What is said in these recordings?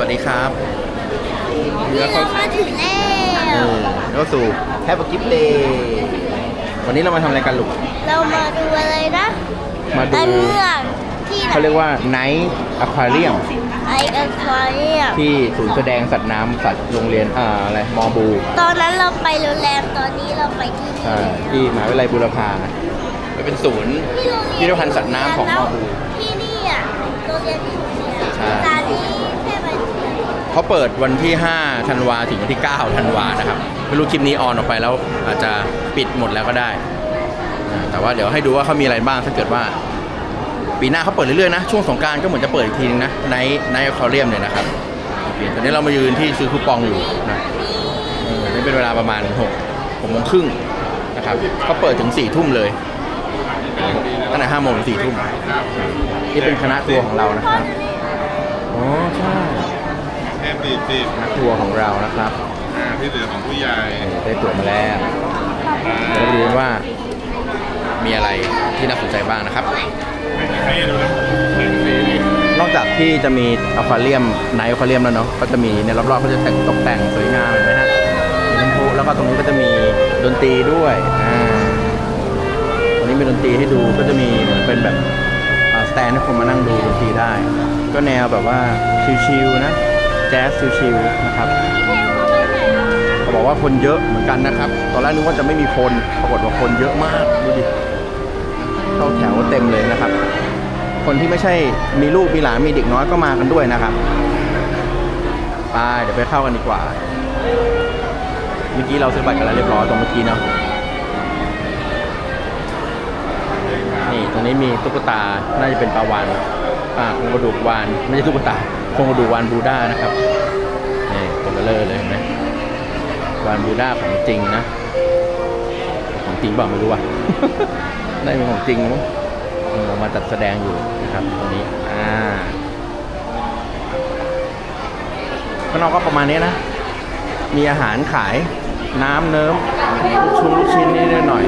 วัสดีครับนี่เรามาถึงแล้เอวอเข้าสู่แฮปปี้กิฟเดย์วันนี้เรามาทำอะไรกันลูก เรามาดูอะไรนะ มาดูอันเมือกที่ไหนเขาเรียกว่าไนท์อควาเรียมไออัลฟาเรียมที่ศูนย์แสดงสัตว์น้ำสัตว์โรงเรียนอ่าอะไรมอบู ตอนนั้นเราไปโรงแรมตอนนี้เราไปที่นี่ใช่แล้วที่มหาวิทยาลัยบูรพามันเป็นศูนย์ที่โรงเรียนพิพิธภัณฑ์สัตว์น้ำของมอบู ที่นี่อะโรงเรียนที่นี่ ใช่ ตอนนี้แค่ไปเที่ยว เขาเปิดวันที่5ธันวาถึงวันที่9ธันวานะครับไม่รู้คลิปนี้ออนออกไปแล้วอาจจะปิดหมดแล้วก็ได้ แต่ว่าเดี๋ยวให้ดูว่าเขามีอะไรบ้างถ้าเกิดว่า ปีหน้าเขาเปิดเรื่อยๆนะ ช่วงสงการก็เหมือนจะเปิดอีกทีนึงนะในในอคาเรียมเนี่ยนะครับตอนนี้เรามายืนที่ซื้อคูปองอยู่นะนี่เป็นเวลาประมาณ6กโมงครึ่งนะครับเขาเปิดถึง4ี่ทุ่มเลยตั้งแต่ห้าโมงถึงสี่ทุ่มนี่เป็นคณะทัวร์ของเรานะครับอ๋อใช่ แค่ตีตีนักทัวร์ของเรานะครับอ่าที่เหลือของผู้ใหญ่ได้ตั๋วมาแล้วเดี๋ยวเราดูว่ามีอะไรที่น่าสนใจบ้างนะครับให้ดูนะแข่งฟรีดินอกจากที่จะมีอควาเรียมไนท์อควาเรียมแล้วเนาะก็จะมีในรอบๆก็จะแต่งตกแต่งสวยงามเห็นไหมฮะมีน้ำพุแล้วก็ตรงนี้ก็จะมีดนตรีด้วยอ่าตรงนี้มีดนตรีให้ดูก็จะมีเหมือนเป็นแบบสแตนให้คนมานั่งดูดนตรีได้ ก็แนวแบบว่าชิลๆนะ แจ๊สชิลๆนะครับเขาบอกว่าคนเยอะเหมือนกันนะครับ ตอนแรกนึกว่าจะไม่มีคนปรากฏว่าคนเยอะมากดูดิเข้าแถวเต็มเลยนะครับ คนที่ไม่ใช่มีลูกมีหลานมีเด็กน้อยก็มากันด้วยนะครับไปเดี๋ยวไปเข้ากันดีกว่า เมื่อกี้เราซื้อบัตรกันแล้วเรียบร้อยตรงเมื่อกี้เนาะนี่ตรงนี้มีตุ๊กตา น่าจะเป็นปลาวานอ่าโครงกระดูกวาน ไม่ใช่ตุ๊กตา โครงกระดูกวานบูด้านะครับนี่ตัวเบลเลอร์เลยเห็นไหมวานบูด้าของจริงนะ ของจริงเปล่าไม่รู้อะได้เป็นของจริงมั้งเออมาจัดแสดงอยู่นะครับตรงนี้อ่าข้างนอกก็ประมาณนี้นะ มีอาหารขายน้ำเนิ้มลูกชุนลูกชิ้นนิดๆหน่อย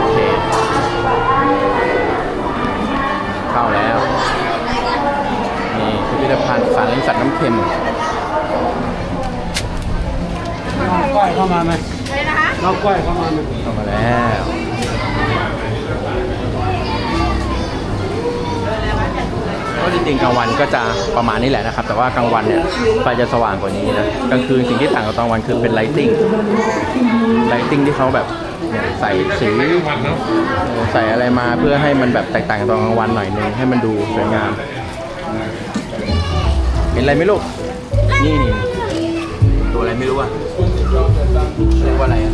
โอเคเข้าแล้ว นี่พิพิธภัณฑ์สารเลี้ยงสัตว์น้ำเค็มน้องก้อยเข้ามาไหมน้องก้อยเข้ามาไหมเข้ามาแล้วก็จริงๆกลางวันก็จะประมาณนี้แหละนะครับ แต่ว่ากลางวันเนี่ยไฟจะสว่างกว่านี้นะกลางคืนสิ่งที่ต่างกับกลางวันคือเป็นไลติ้งไลติ้งที่เขาแบบเนี่ยใส่สีวันเนาะเออใส่อะไรมาเพื่อให้มันแบบแตกต่างกับตอนกลางวันหน่อยนึงให้มันดูสวยงามเห็นอะไรไหมลูก นี่นี่ตัวอะไรไม่รู้อะเรียกว่าอะไรอะ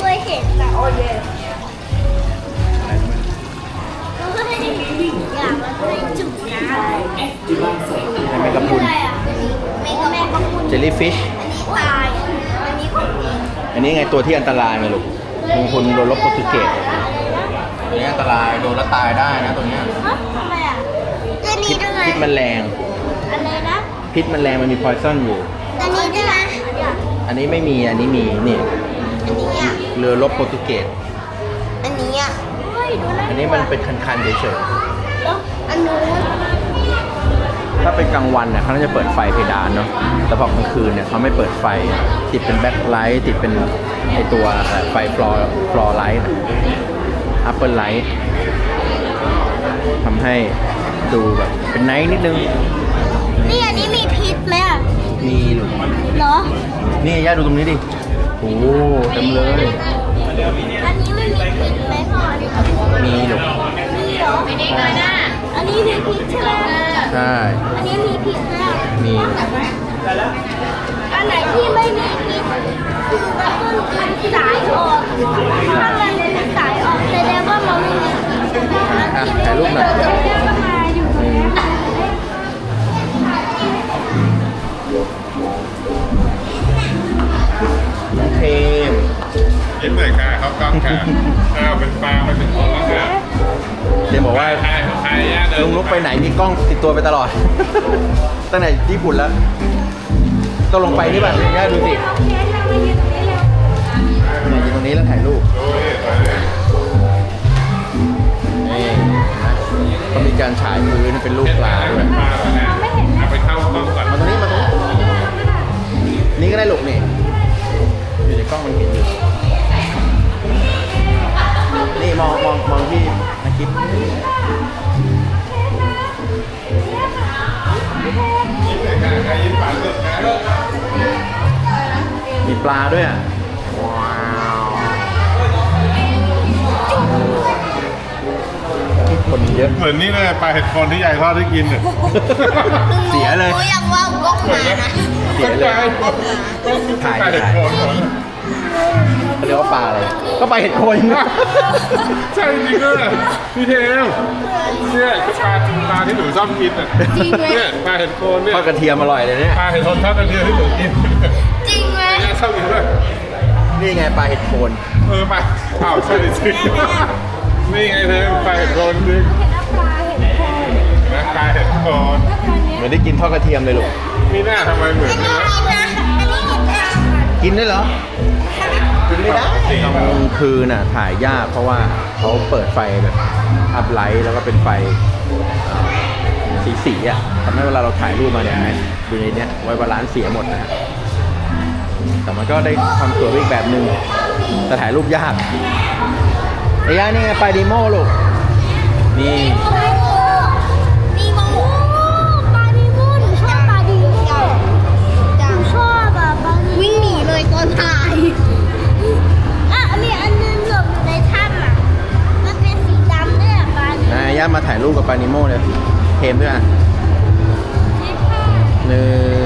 เคยเห็นแต่โอ้ยอะไรไม่รู้อยากมาเคยจุกนะในแมงกะพรุนแม่ก็แม่ก็พูดเจลลี่ฟิชตายอันนี้ของจริงอันนี้ไงตัวที่อันตรายไงลูกบางคนโดนลบโปรตุเกสอันนี้อันตรายโดนแล้วตายได้นะตัวเนี้ยฮะทำไมอะอันพินี้ษด้วยไหมพิษมันแรงอะไรนะ พิษมันแรงมันมีพอยซันอยู่ อันนี้ด้วยไหมอันนี้ไม่มีอันนี้มีนี่อันนี้อะเรือลบโปรตุเกสอันนี้อะเฮ้ยดูนะอันนี้มันเป็นคันๆเฉยแล้วอันนู้นๆถ้าเป็นกลางวันเนี่ยเขาน่าจะเปิดไฟเพดานเนาะแต่พอกลางคืนเนี่ยเขาไม่เปิดไฟติดเป็นแบ็คไลท์ติดเป็นไอตัวเอ่อไฟฟลอร์ฟลอร์ไลท์อัปเปอร์ไลท์ทำให้ดูแบบเป็นไนท์นิดนึง นี่อันนี้มีพิษไหมอะมีหลุมเหรอ นี่ย่าดูตรงนี้ดิ โอ้โหเต็มเลย อันนี้ไม่มีพิษไหมพ่ออันนี้มีหลุมมีเหรอไม่ได้เลยนะอันนี้มีพิษใช่ไหมใช่ อันนี้มีพิษไหมอะมีอันไหนที่ไม่มีพิษคือกระตุ้นคันสายออกถ้ามันคันสายออกแสดงว่ามันไม่มีพิษใช่ไหมอะถ่ายรูปหน่อยแสดงว่ามาอ หน่อยค่ะเขากล้องค่ะอ้าวเป็นปลามาถึงคนแล้วค่ะเทมบอกว่าใครใครย่าเดินลุงลุกไปไหนมีกล้องติดตัวไปตลอด ตั้งแต่ญี่ปุ่นแล้วต้องลงไปนี่ป่ะย่าดูสิเนี่ยอยู่ตรงนี้แล้วถ่ายรูปนี่นะเขามีการฉายพื้นเป็นรูปปลาด้วย เยอะเหมือนนี่เลยปลาเห็ดโคนที่ยายทอดให้กินเนี่ยเสียเลยหนูอยากว่าวกมานะเสียเลยถ่ายปลาเห็ดถ่ายโคนเหรอเขาเรียกว่าปลาอะไร ก็ปลาเห็ดโคนใช่จริงด้วยพี่เทมเนี่ยปลาปลาที่หนูชอบกินอะเนี่ยปลาเห็ดโคนเนี่ยทอดกระเทียมอร่อยเลยเนี่ยปลาเห็ดโคนทอดกระเทียมที่หนูกินจริงไหมเนี่ยชอบกินด้วยนี่ไงปลาเห็ดโคนเออปลาอ้าวใช่สินี่ไงเทมปลาเห็ดโคนจริง นะปลาเห็ดโคนเหมือนได้กินทอดกระเทียมเลยลูก มีหน้าทำไมเหมือนอันนี้นะนะอันนี้เห็นทางกินได้เหรอ กินไม่ได้กลางคืนน่ะถ่ายยากเพราะว่าเขาเปิดไฟแบบอัพไลท์แล้วก็เป็นไฟเอ่อสีสีๆอะทำให้เวลาเราถ่ายรูปมาเนี่ยดูในเนี้ยไว้บาลานซ์เสียหมดนะฮะแต่มันก็ได้ความสวยอีกแบบหนึ่งแต่ถ่ายรูปยากไอ้ย่านี่ไงไปดีโมลูกนี่าดีโมนายย่ามาถ่ายรูปกับปานิโมเลยเทมด้วยอะหนึ่งสอง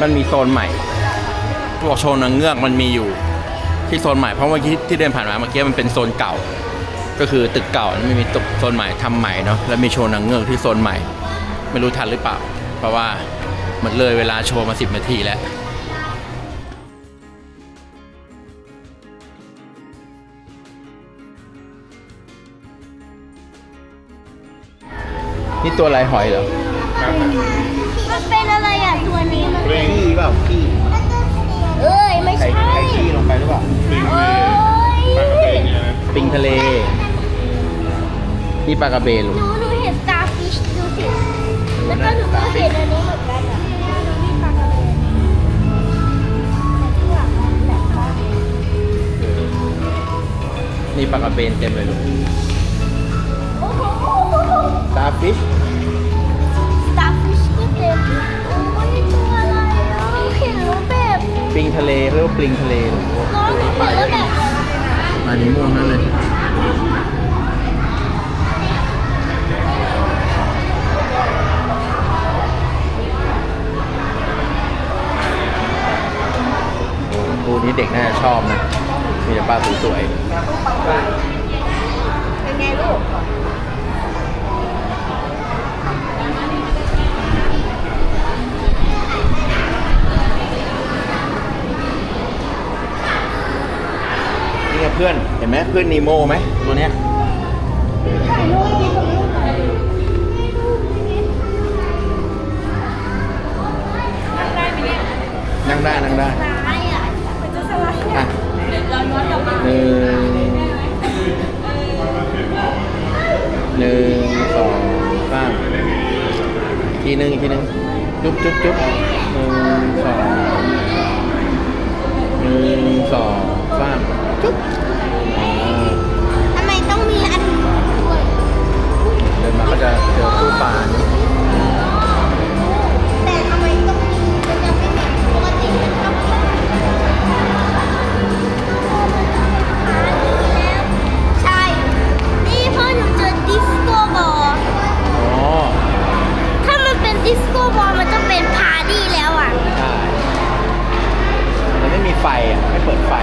มันมีโซนใหม่บอกโชว์นางเงือกมันมีอยู่ที่โซนใหม่เพราะเมื่อกี้ที่เดินผ่านมาเมื่อกี้มันเป็นโซนเก่า ก็คือตึกเก่าแล้วไม่มีตึกโซนใหม่ทำใหม่เนาะแล้วมีโชว์นางเงือกที่โซนใหม่ ไม่รู้ทันหรือเปล่า เพราะว่ามันเลยเวลาโชว์มาสิบนาทีแล้วนี่ตัวอะไรหอยเหรอ มันเป็นอะไรอะตัวนี้มันเป็นขี้เปล่าขี้เอ้ยไม่ใครใช่ใครขี้ลงไปหรือเปล่าเอ้ยปลากระเบนเนี่ยนะปิงทะเลนี่ปลากระเบนหลูกนูหนูเห็น starfish ดูสิแล้วก็หนูก็เห็นอันนี้เหมือนกันอะนี่ปลากระเบนแต่ข้างหลังมันแบบว่านี่ปลากระเบนเต็มเลยลูกโอ้โห ตาฟิช ปิงทะเลเรียกว่าปลิงทะเลลูกน้องเห็นแล้วแบบอันนี้ม่วงนั่นเลยคู่นี้เด็กน่าจะชอบนะ มีแต่ปลาสวยๆเป็นไงลูก พื่อนเห็นไหมเพื่อนนีโมไหมตัวเนี้ยถ่ายรูปดีกับลูกหน่อยนั่งได้นั่งได้อะหนึ่งหนึ่งสองสามทีหนึ่งอีกทีหนึ่งจุ๊บจุ๊บจุ๊บหนึ่งสองหนึ่งสองสาม จุ๊บอ่าทำไมต้องมีอันนี้ด้วยเดินมาก็จะเจอตู้ปลานี่แต่ทำไมต้องมีมันยังไม่มีปกติมันต้องมีใช่นี่พ่อหนูเจอดิสโก้บอลอ๋อถ้ามันเป็นดิสโก้บอลมันต้องเป็นพาร์ตี้แล้วอะ ใช่มันไม่มีไฟอะ ไม่เปิดไฟ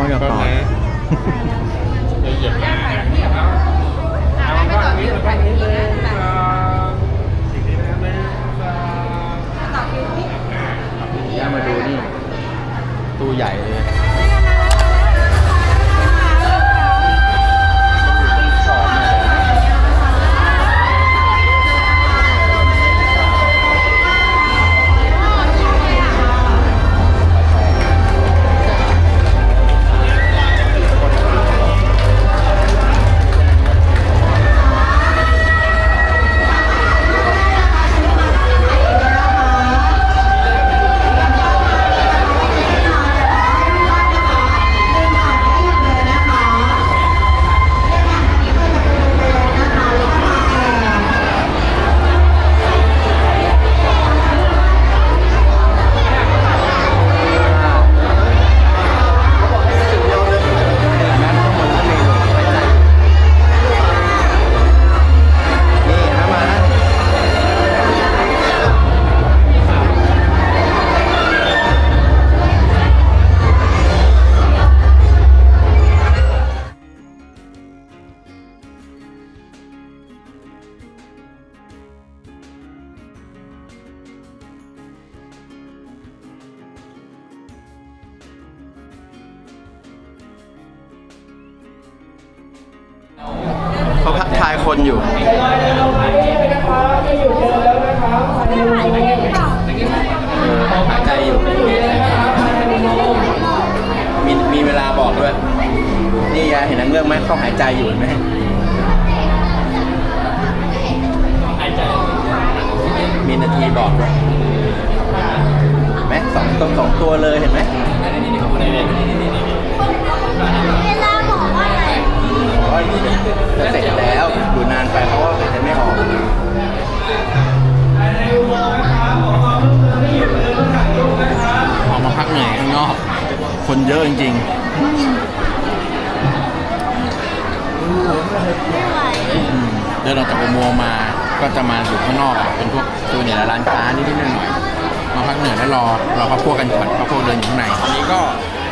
พ่ออยากก็กอดนะจะเหยียบมาเอาข้างนี้มาข้างนี้เลยสองอีกทีนะหนึ่งสองย่ามาดูนี่ ตู้ใหญ่เลย ไหมเขาหายใจอยู่เห็นไหมมีนาทีบอกด้วยเห็นไหมสองตัวสองตัวเลยเห็นไหมเวลาบอกว่าอะไรโอ้ยจะเสร็จแล้วดูนานไปเพราะว่าหายใจไม่ออกออกมาพักเหนื่อยข้างนอก คนเยอะจริงไดินออกจากอุโมงค์มาก็จะมาอยู่ข้างนอกอะเป็นพวกตัวเนี่ยร้านค้านิดๆหน่อยๆมาพักเหนื่อยแล้วรอรอพักพวกกันก่อนพักพวกเดินอยู่ข้างในตอนนี้ก็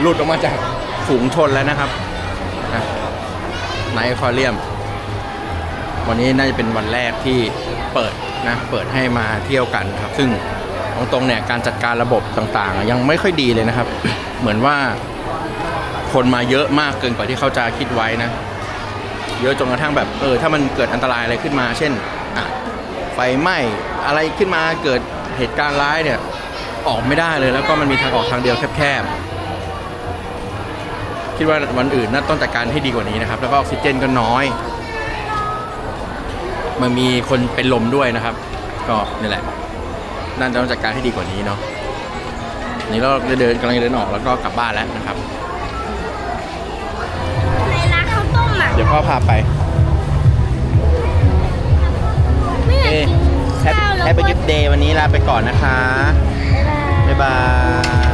หลุดออกมาจากฝูงชนแล้วนะครับนะไนท์คอเรียม วันนี้น่าจะเป็นวันแรกที่เปิดนะเปิดให้มาเที่ยวกันครับ ซึ่งตรงๆเนี่ยการจัดการระบบต่างๆ ยังไม่ค่อยดีเลยนะครับ เหมือนว่าคนมาเยอะมากเกินกว่าที่เขาจะคิดไว้นะ เยอะจนกระทั่งแบบเออถ้ามันเกิดอันตรายอะไรขึ้นมา เช่นไฟไหม้อะไรขึ้นมาเกิดเหตุการณ์ร้ายเนี่ยออกไม่ได้เลย แล้วก็มันมีทางออกทางเดียวแคบๆคิดว่าวันอื่นน่าต้องจัดการให้ดีกว่านี้นะครับ แล้วก็ออกซิเจนก็น้อย มันมีคนเป็นลมด้วยนะครับ ก็นี่แหละน่าจะต้องจัดการให้ดีกว่านี้เนาะนี่เราจะเดินกำลังเดินออกแล้วก็กลับบ้านแล้วนะครับ เดี๋ยวพ่อพาไปไม่อยากเอ้กินแฮปข้าวแล้วแฮปปี้กิฟเดย์วันนี้ลาไปก่อนนะคะ บ๊ายบายบ๊ายบาย